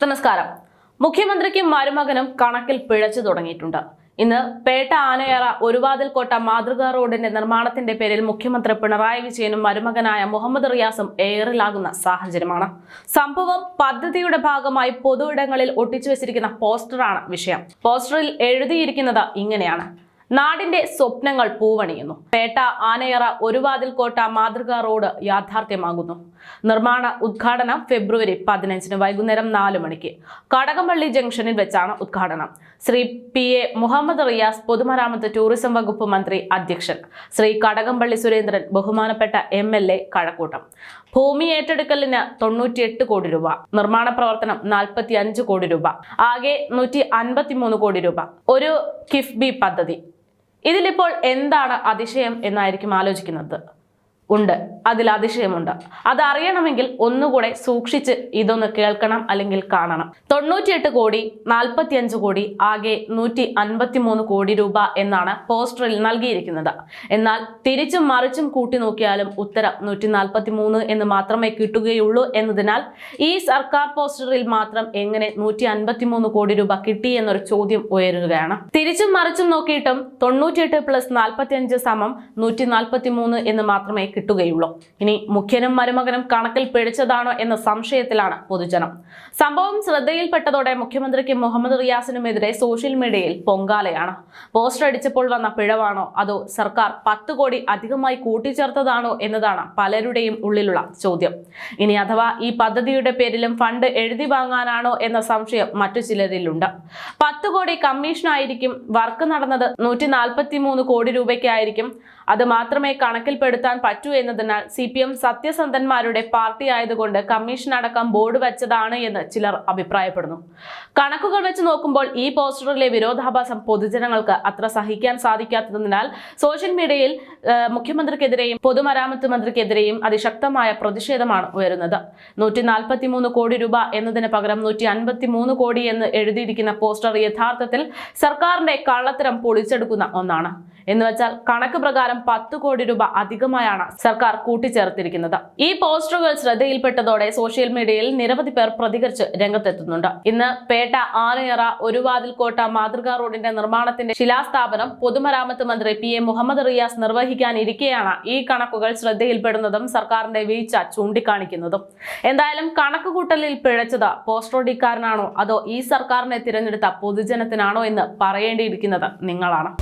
നമസ്കാരം. മുഖ്യമന്ത്രിക്കും മരുമകനും കണക്കിൽ പിഴച്ചു തുടങ്ങിയിട്ടുണ്ട്. ഇന്ന് പേട്ട ആനയറ ഒരുവാതിൽ കോട്ട മാതൃകാ റോഡിന്റെ നിർമ്മാണത്തിന്റെ പേരിൽ മുഖ്യമന്ത്രി പിണറായി വിജയനും മരുമകനായ മുഹമ്മദ് റിയാസും ഏറിലാകുന്ന സാഹചര്യമാണ്. സംഭവം പദ്ധതിയുടെ ഭാഗമായി പൊതു ഇടങ്ങളിൽ ഒട്ടിച്ചു വെച്ചിരിക്കുന്ന പോസ്റ്ററാണ് വിഷയം. പോസ്റ്ററിൽ എഴുതിയിരിക്കുന്നത് ഇങ്ങനെയാണ്. നാടിന്റെ സ്വപ്നങ്ങൾ പൂവണിയുന്നു. പേട്ട ആനയറ ഒരുവാതിൽ കോട്ട മാതൃകാ റോഡ് യാഥാർത്ഥ്യമാകുന്നു. നിർമ്മാണ ഉദ്ഘാടനം ഫെബ്രുവരി പതിനഞ്ചിന് വൈകുന്നേരം നാല് മണിക്ക്. കടകംപള്ളി ജംഗ്ഷനിൽ വെച്ചാണ് ഉദ്ഘാടനം. ശ്രീ പി എ മുഹമ്മദ് റിയാസ് പൊതുമരാമത്ത് ടൂറിസം വകുപ്പ് മന്ത്രി അധ്യക്ഷൻ. ശ്രീ കടകംപള്ളി സുരേന്ദ്രൻ ബഹുമാനപ്പെട്ട എം എൽ എ കഴക്കൂട്ടം. ഭൂമി ഏറ്റെടുക്കലിന് തൊണ്ണൂറ്റിയെട്ട് കോടി രൂപ. നിർമ്മാണ പ്രവർത്തനം നാൽപ്പത്തി അഞ്ച് കോടി രൂപ. ആകെ നൂറ്റി അൻപത്തിമൂന്ന് കോടി രൂപ. ഒരു കിഫ്ബി പദ്ധതി. ഇതിലിപ്പോൾ എന്താണ് അതിശയം എന്നായിരിക്കും ആലോചിക്കുന്നത്. ഉണ്ട്. അതിൽ അതിശയമുണ്ട്. അതറിയണമെങ്കിൽ ഒന്നുകൂടെ സൂക്ഷിച്ച് ഇതൊന്ന് കേൾക്കണം അല്ലെങ്കിൽ കാണണം. തൊണ്ണൂറ്റിയെട്ട് കോടി നാൽപ്പത്തിയഞ്ച് കോടി ആകെ നൂറ്റി അൻപത്തിമൂന്ന് കോടി രൂപ എന്നാണ് പോസ്റ്ററിൽ നൽകിയിരിക്കുന്നത്. എന്നാൽ തിരിച്ചും മറിച്ചും കൂട്ടി നോക്കിയാലും ഉത്തരം നൂറ്റി നാൽപ്പത്തി മൂന്ന് എന്ന് മാത്രമേ കിട്ടുകയുള്ളൂ എന്നതിനാൽ ഈ സർക്കാർ പോസ്റ്ററിൽ മാത്രം എങ്ങനെ നൂറ്റി അൻപത്തിമൂന്ന് കോടി രൂപ കിട്ടി എന്നൊരു ചോദ്യം ഉയരുകയാണ്. തിരിച്ചും മറിച്ചും നോക്കിയിട്ടും തൊണ്ണൂറ്റിയെട്ട് പ്ലസ് നാൽപ്പത്തിയഞ്ച് സമം നൂറ്റി നാൽപ്പത്തി മൂന്ന് എന്ന് മാത്രമേ കിട്ടുകയുള്ളൂ. ഇനി മുഖ്യനും മരുമകനും കണക്കിൽ പിഴച്ചതാണോ എന്ന സംശയത്തിലാണ് പൊതുജനം. സംഭവം ശ്രദ്ധയിൽപ്പെട്ടതോടെ മുഖ്യമന്ത്രിക്ക് മുഹമ്മദ് റിയാസിനുമെതിരെ സോഷ്യൽ മീഡിയയിൽ പൊങ്കാലയാണ്. പോസ്റ്റർ അടിച്ചപ്പോൾ വന്ന പിഴവാണോ? അതോ സർക്കാർ പത്ത് കോടി അധികമായി കൂട്ടിച്ചേർത്തതാണോ എന്നതാണ് പലരുടെയും ഉള്ളിലുള്ള ചോദ്യം. ഇനി അഥവാ ഈ പദ്ധതിയുടെ പേരിലും ഫണ്ട് എഴുതി വാങ്ങാനാണോ എന്ന സംശയം മറ്റു ചിലരിലുണ്ട്. പത്ത് കോടി കമ്മീഷനായിരിക്കും വർക്ക് നടന്നത് നൂറ്റി കോടി രൂപയ്ക്കായിരിക്കും. അത് മാത്രമേ കണക്കിൽപ്പെടുത്താൻ പറ്റൂ എന്നതിനാൽ സി പി എം സത്യസന്ധന്മാരുടെ പാർട്ടി ആയതുകൊണ്ട് കമ്മീഷൻ അടക്കം ബോർഡ് വെച്ചതാണ് എന്ന് ചിലർ അഭിപ്രായപ്പെടുന്നു. കണക്കുകൾ വെച്ച് നോക്കുമ്പോൾ ഈ പോസ്റ്ററിലെ വിരോധാഭാസം പൊതുജനങ്ങൾക്ക് അത്ര സഹിക്കാൻ സാധിക്കാത്തതിനാൽ സോഷ്യൽ മീഡിയയിൽ മുഖ്യമന്ത്രിക്കെതിരെയും പൊതുമരാമത്ത് മന്ത്രിക്കെതിരെയും അതിശക്തമായ പ്രതിഷേധമാണ് ഉയരുന്നത്. നൂറ്റി നാൽപ്പത്തി മൂന്ന് കോടി രൂപ എന്നതിന് പകരം നൂറ്റി അൻപത്തി മൂന്ന് കോടി എന്ന് എഴുതിയിരിക്കുന്ന പോസ്റ്റർ യഥാർത്ഥത്തിൽ സർക്കാരിന്റെ കള്ളത്തരം പൊളിച്ചെടുക്കുന്ന ഒന്നാണ്. എന്ന് വെച്ചാൽ കണക്ക് പ്രകാരം പത്ത് കോടി രൂപ അധികമായാണ് സർക്കാർ കൂട്ടിച്ചേർത്തിരിക്കുന്നത്. ഈ പോസ്റ്ററുകൾ ശ്രദ്ധയിൽപ്പെട്ടതോടെ സോഷ്യൽ മീഡിയയിൽ നിരവധി പേർ പ്രതികരിച്ച് രംഗത്തെത്തുന്നുണ്ട്. ഇന്ന് പേട്ട ആനയറ ഒരുവാതിൽ കോട്ട മാതൃകാ റോഡിന്റെ നിർമ്മാണത്തിന്റെ ശിലാസ്ഥാപനം പൊതുമരാമത്ത് മന്ത്രി പി എ മുഹമ്മദ് റിയാസ് നിർവഹിക്കാനിരിക്കെയാണ് ഈ കണക്കുകൾ ശ്രദ്ധയിൽപ്പെടുന്നതും സർക്കാരിന്റെ വീഴ്ച ചൂണ്ടിക്കാണിക്കുന്നതും. എന്തായാലും കണക്കുകൂട്ടലിൽ പിഴച്ചത് പോസ്റ്ററോഡിക്കാരനാണോ അതോ ഈ സർക്കാരിനെ തിരഞ്ഞെടുത്ത പൊതുജനത്തിനാണോ എന്ന് പറയേണ്ടിയിരിക്കുന്നത് നിങ്ങളാണ്.